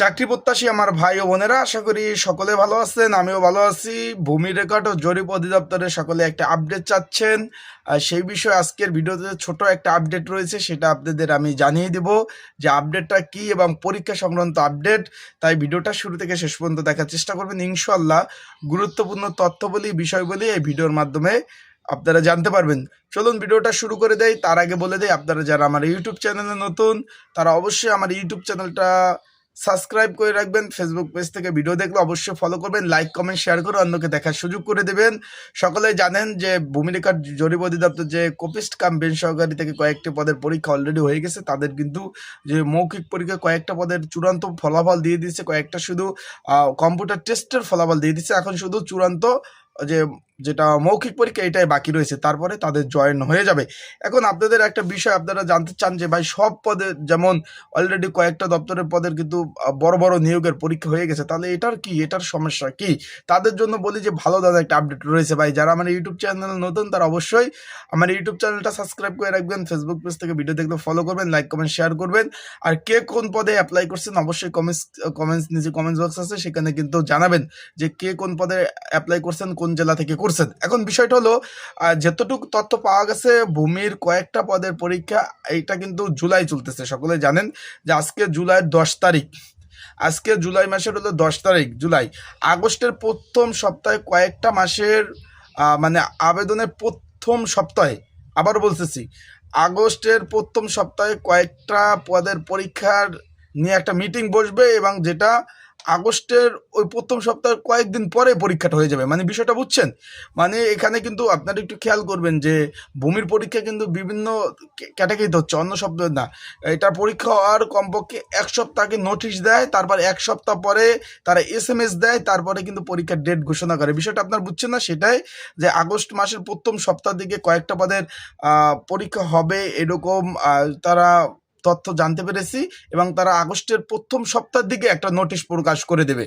চাকরি প্রত্যাশী আমার ভাই ও বোনেরা, আশা করি সকলে ভালো আছেন, আমিও ভালো আছি। ভূমি রেকর্ড ও জরিপ অধিদপ্তরে সকলে একটা আপডেট চাচ্ছেন। সেই বিষয়ে আজকের ভিডিওতে ছোট একটা আপডেট রয়েছে, সেটা আপনাদের আমি জানিয়ে দেব যে আপডেটটা কি এবং পরীক্ষা সংক্রান্ত আপডেট তাই ভিডিওটা শুরু থেকে শেষ পর্যন্ত দেখার চেষ্টা করবেন। ইনশাল্লাহ গুরুত্বপূর্ণ তথ্য বলি বিষয় বলি এই ভিডিওর মাধ্যমে আপনারা জানতে পারবেন। চলুন ভিডিওটা শুরু করে দেয় তার আগে বলে দেয় আপনারা যারা আমার ইউটিউব চ্যানেলে নতুন, তারা অবশ্যই আমার ইউটিউব চ্যানেলটা সাবস্ক্রাইব করে রাখবেন ফেসবুক পেজ থেকে ভিডিও দেখলে অবশ্যই ফলো করবেন লাইক কমেন্ট শেয়ার করে অন্যকে দেখার সুযোগ করে দেবেন। সকলে জানেন যে ভূমিরেখার জরিপ অধিদপ্তর যে কোপিস্ট কাম বেন সহকারী থেকে কয়েকটি পদের পরীক্ষা অলরেডি হয়ে গেছে, তাদের কিন্তু যে মৌখিক পরীক্ষা কয়েকটা পদের চূড়ান্ত ফলাফল দিয়ে দিচ্ছে কয়েকটা শুধু কম্পিউটার টেস্টের ফলাফল দিয়ে দিচ্ছে এখন শুধু চূড়ান্ত যে যেটা মৌখিক পরীক্ষা, এটাই বাকি রয়েছে। তারপরে তাদের জয়েন হয়ে যাবে। এখন আপনাদের একটা বিষয়, আপনারা জানতে চান যে ভাই, সব পদে যেমন অলরেডি কয়েকটা দপ্তরের পদের কিন্তু বড় বড় নিয়োগের পরীক্ষা হয়ে গেছে, তাহলে এটার কি? এটার সমস্যা কি? তাদের জন্য বলি যে, ভালো দাদা একটা আপডেট রয়েছে ভাই। যারা আমার ইউটিউব চ্যানেল নতুন, তারা অবশ্যই আমার ইউটিউব চ্যানেলটা সাবস্ক্রাইব করে রাখবেন। ফেসবুক পেজ থেকে ভিডিও দেখলে ফলো করবেন লাইক কমেন্ট শেয়ার করবেন। আর কে কোন পদে অ্যাপ্লাই করছেন, অবশ্যই কমেন্টস কমেন্টস নিচে কমেন্টস বক্স আছে, সেখানে কিন্তু জানাবেন যে কে কোন পদে অ্যাপ্লাই করছেন, কোন জেলা থেকে করছেন। এখন বিষয়টা হলো যতটুকু তথ্য পাওয়া গেছে, ভূমির কয়েকটা পদের পরীক্ষা, এইটা কিন্তু জুলাই চলতেছে। সকলে জানেন যে আজকে জুলাইয়ের দশ তারিখ। আজকে জুলাই মাসের হলো দশ তারিখ, জুলাই। আগস্টের প্রথম সপ্তাহে কয়েকটা মাসের মানে আবেদনের প্রথম সপ্তাহে, আবার বলতেছি, আগস্টের প্রথম সপ্তাহে কয়েকটা পদের পরীক্ষার নিয়ে একটা মিটিং বসবে এবং যেটা আগস্টের ওই প্রথম সপ্তাহের কয়েকদিন পরে পরীক্ষাটা হয়ে যাবে। মানে বিষয়টা বুঝছেন? মানে এখানে কিন্তু আপনারা একটু খেয়াল করবেন যে ভূমির পরীক্ষা কিন্তু বিভিন্ন ক্যাটাগরিতে হচ্ছে, অন্য শব্দ না। এটা পরীক্ষা হওয়ার কমপক্ষে এক সপ্তাহকে নোটিশ দেয়, তারপর এক সপ্তাহ পরে তারা এস এম এস দেয়, তারপরে কিন্তু পরীক্ষার ডেট ঘোষণা করে। বিষয়টা আপনার বুঝছেন না? সেটাই যে আগস্ট মাসের প্রথম সপ্তাহ দিকে কয়েকটা পদের পরীক্ষা হবে এরকম তারা তথ্য জানতে পেরেছি এবং তারা আগস্টের প্রথম সপ্তাহের দিকে একটা নোটিশ প্রকাশ করে দেবে,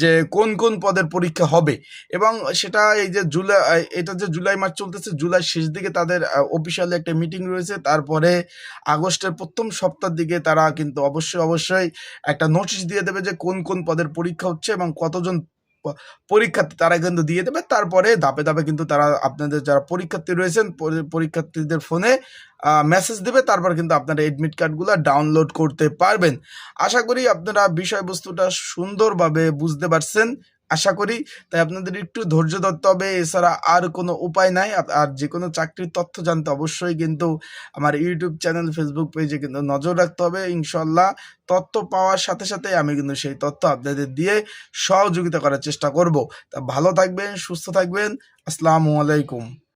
যে কোন কোন পদের পরীক্ষা হবে এবং সেটা এই যে জুলাই, এটা যে জুলাই মাস চলতেছে, জুলাই শেষ দিকে তাদের অফিসিয়ালি একটা মিটিং রয়েছে। তারপরে আগস্টের প্রথম সপ্তাহের দিকে তারা কিন্তু অবশ্যই অবশ্যই একটা নোটিশ দিয়ে দেবে যে কোন কোন পদের পরীক্ষা হচ্ছে এবং কতজন পরীক্ষার্থী তারা কিন্তু দিয়ে দেবে। তারপরে ধাপে ধাপে কিন্তু তারা আপনাদের যারা পরীক্ষার্থী রয়েছেন পরীক্ষার্থীদের ফোনে মেসেজ দেবে। তারপর কিন্তু আপনারা এডমিট কার্ডগুলো ডাউনলোড করতে পারবেন। আশা করি আপনারা বিষয়বস্তুটা সুন্দরভাবে বুঝতে পারছেন। আশা করি, তাই আপনাদের একটু ধৈর্য ধরতে হবে। এছাড়া আর কোনো উপায় নাই। আর যে কোনো চাকরির তথ্য জানতে অবশ্যই কিন্তু আমার ইউটিউব চ্যানেল ফেসবুক পেজে কিন্তু নজর রাখতে হবে। ইনশাল্লাহ তথ্য পাওয়ার সাথে সাথে আমি কিন্তু সেই তথ্য আপনাদের দিয়ে সহযোগিতা করার চেষ্টা করব। তা ভালো থাকবেন, সুস্থ থাকবেন। আসসালামু আলাইকুম।